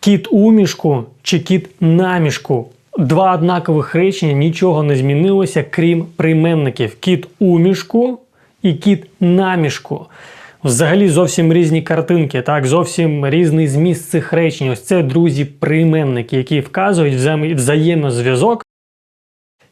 Кіт у мішку чи кіт на мішку. Два однакових речення, нічого не змінилося, крім прийменників. Кіт у мішку і кіт на мішку. Взагалі зовсім різні картинки, так, зовсім різний зміст цих речень. Ось це, друзі, прийменники, які вказують взаєм- взаємозв'язок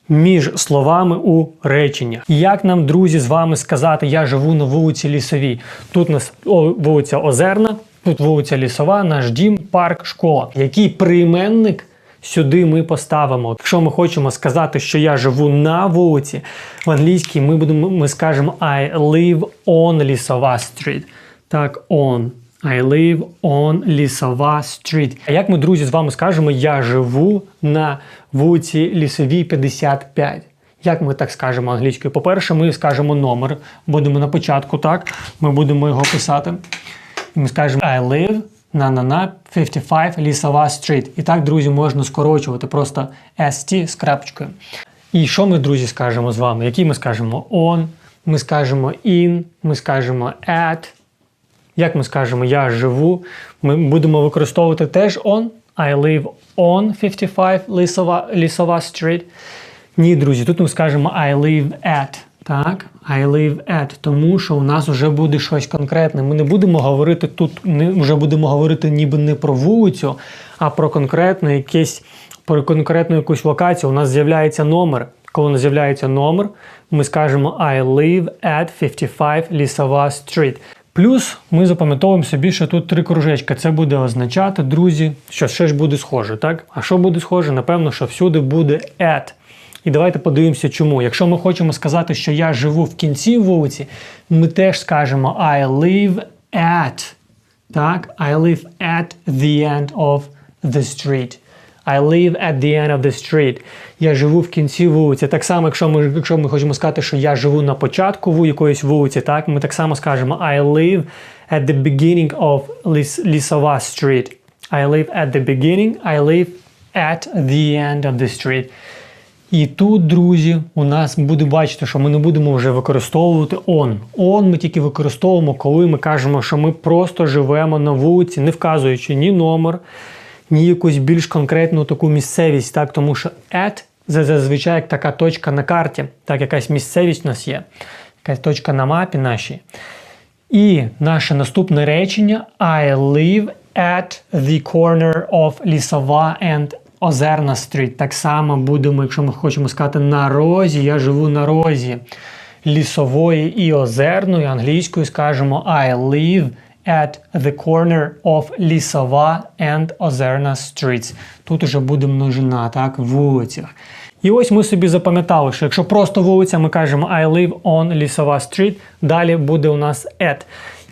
між словами у реченнях. Як нам, друзі, з вами сказати, я живу на вулиці Лісовій. Тут у нас вулиця Озерна, тут вулиця Лісова, наш дім, парк, школа. Який прийменник сюди ми поставимо? Якщо ми хочемо сказати, що я живу на вулиці, в англійській ми будемо ми скажемо I live on Лісова Street. Так, on. I live on Лісова Street. А як ми, друзі, з вами скажемо, я живу на вулиці Лісовій 55? Як ми так скажемо англійською? По-перше, ми скажемо номер. Будемо на початку, так? Ми будемо його писати. Ми скажемо I live на на на 55 Лісова Street. І так, друзі, можна скорочувати просто ST з крапочкою. І що ми, друзі, скажемо з вами? Які ми скажемо on, ми скажемо in, ми скажемо at. Як ми скажемо я живу, ми будемо використовувати теж on. I live on 55 Лісова, Street. Ні, друзі, тут ми скажемо I live at. Так, I live at, тому що у нас вже буде щось конкретне. Ми не будемо говорити тут, не вже будемо говорити ніби не про вулицю, а про конкретне якесь, про конкретну якусь локацію. У нас з'являється номер. Коли у нас з'являється номер, ми скажемо I live at 55 Лісова Street. Плюс ми запам'ятовуємо собі, що тут три кружечка. Це буде означати, друзі, що ж буде схоже, так? А що буде схоже? Напевно, що всюди буде at. І давайте подивимося, чому. Якщо ми хочемо сказати, що я живу в кінці вулиці, ми теж скажемо I live at. Так? I live at the end of the street. I live at the end of the street. Я живу в кінці вулиці. Так само, якщо ми, якщо ми хочемо сказати, що я живу на початку якоїсь вулиці, так, ми так само скажемо I live at the beginning of Лісова street. I live at the beginning, I live at the end of the street. І тут, друзі, у нас буде бачити, що ми не будемо вже використовувати on. On ми тільки використовуємо, коли ми кажемо, що ми просто живемо на вулиці, не вказуючи ні номер, ні якусь більш конкретну таку місцевість, так? тому що at це зазвичай як така точка на карті, так якась місцевість у нас є, якась точка на мапі нашій. І наше наступне речення I live at the corner of Лісова and Озерна Street. Так само будемо, якщо ми хочемо сказати на розі, я живу на розі лісової і озерної, англійською скажемо I live at the corner of Лісова and Озерна Streets. Тут уже буде множина, так, вулицях. І ось ми собі запам'ятали, що якщо просто вулиця, ми кажемо I live on Лісова Street, далі буде у нас at.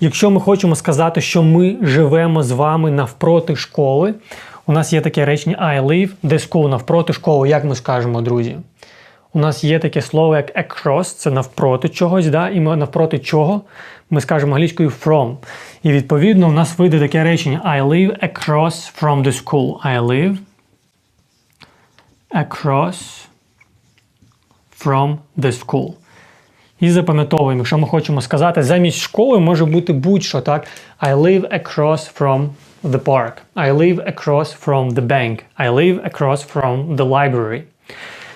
Якщо ми хочемо сказати, що ми живемо з вами навпроти школи, у нас є таке речення I live, де school навпроти школи, як ми скажемо, друзі? У нас є таке слово як across, це навпроти чогось, да? і ми навпроти чого ми скажемо англійською from. І відповідно у нас вийде таке речення I live across from the school. I live across from the school. І запам'ятовуємо, якщо ми хочемо сказати, замість школи може бути будь-що, так? I live across from the park. I live across from the bank. I live across from the library.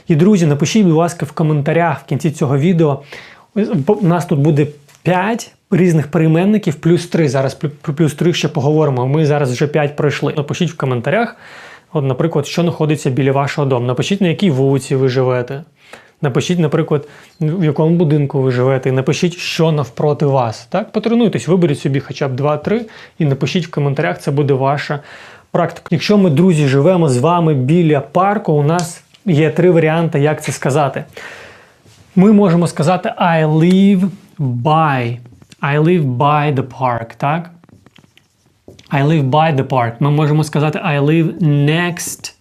І, друзі, напишіть, будь ласка, в коментарях в кінці цього відео. У нас тут буде 5 різних прийменників, плюс 3. Зараз про плюс 3 ще поговоримо. Ми зараз вже 5 пройшли. Напишіть в коментарях, от, наприклад, що знаходиться біля вашого дому. Напишіть, на якій вулиці ви живете. Напишіть, наприклад, в якому будинку ви живете, і напишіть, що навпроти вас. Так, потренуйтесь, виберіть собі хоча б 2-3 і напишіть в коментарях, це буде ваша практика. Якщо ми, друзі, живемо з вами біля парку, у нас є три варіанти, як це сказати. Ми можемо сказати I live by. I live by the park, так? I live by the park. Ми можемо сказати I live next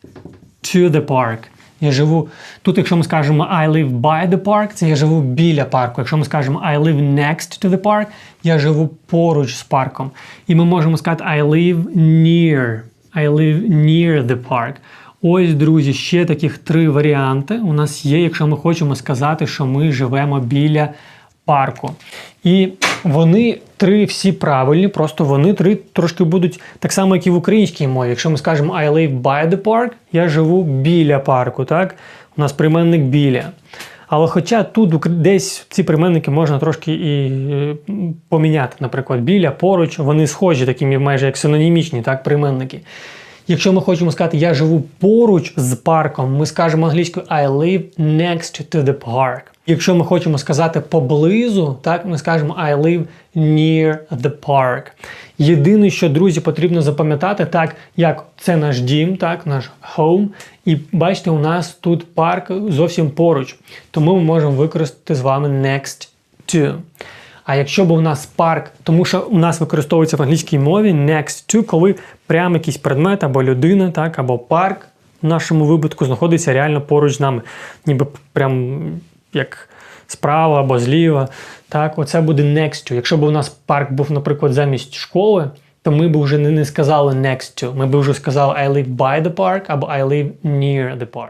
to the park. Я живу. Тут, якщо ми скажемо I live by the park, це я живу біля парку. Якщо ми скажемо I live next to the park, я живу поруч з парком. І ми можемо сказати I live near. I live near the park. Ось, друзі, ще таких три варіанти у нас є, якщо ми хочемо сказати, що ми живемо біля парку. І Вони три всі правильні, просто вони три трошки будуть так само, як і в українській мові. Якщо ми скажемо I live by the park, я живу біля парку, так? У нас прийменник біля. Але хоча тут десь ці прийменники можна трошки і е, поміняти, наприклад, біля, поруч, вони схожі, такі майже як синонімічні, так, прийменники. Якщо ми хочемо сказати я живу поруч з парком, ми скажемо англійською I live next to the park. Якщо ми хочемо сказати поблизу, так ми скажемо I live near the park. Єдине, що друзі потрібно запам'ятати, так як це наш дім, так, наш home. І бачите, у нас тут парк зовсім поруч. Тому ми можемо використати з вами next to. А якщо б у нас парк, тому що у нас використовується в англійській мові next to, коли прямо якийсь предмет або людина, так, або парк в нашому випадку знаходиться реально поруч з нами, ніби прям як справа або зліва. Так, оце буде next to. Якщо б у нас парк був, наприклад, замість школи, то ми б вже не, сказали next to. Ми б вже сказали I live by the park або I live near the park.